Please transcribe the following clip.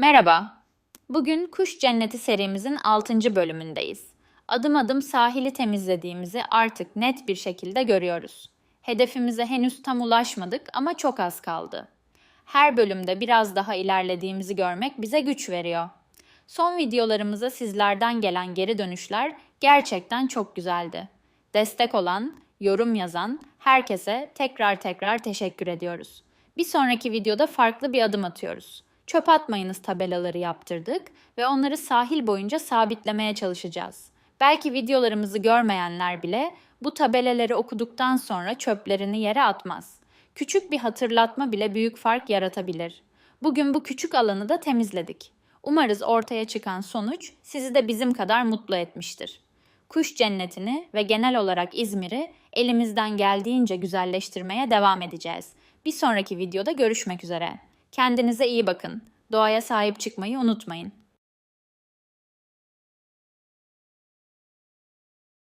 Merhaba. Bugün Kuş Cenneti serimizin 6. bölümündeyiz. Adım adım sahili temizlediğimizi artık net bir şekilde görüyoruz. Hedefimize henüz tam ulaşmadık ama çok az kaldı. Her bölümde biraz daha ilerlediğimizi görmek bize güç veriyor. Son videolarımıza sizlerden gelen geri dönüşler gerçekten çok güzeldi. Destek olan, yorum yazan herkese tekrar tekrar teşekkür ediyoruz. Bir sonraki videoda farklı bir adım atıyoruz. Çöp atmayınız tabelaları yaptırdık ve onları sahil boyunca sabitlemeye çalışacağız. Belki videolarımızı görmeyenler bile bu tabelaları okuduktan sonra çöplerini yere atmaz. Küçük bir hatırlatma bile büyük fark yaratabilir. Bugün bu küçük alanı da temizledik. Umarız ortaya çıkan sonuç sizi de bizim kadar mutlu etmiştir. Kuş cennetini ve genel olarak İzmir'i elimizden geldiğince güzelleştirmeye devam edeceğiz. Bir sonraki videoda görüşmek üzere. Kendinize iyi bakın. Doğaya sahip çıkmayı unutmayın.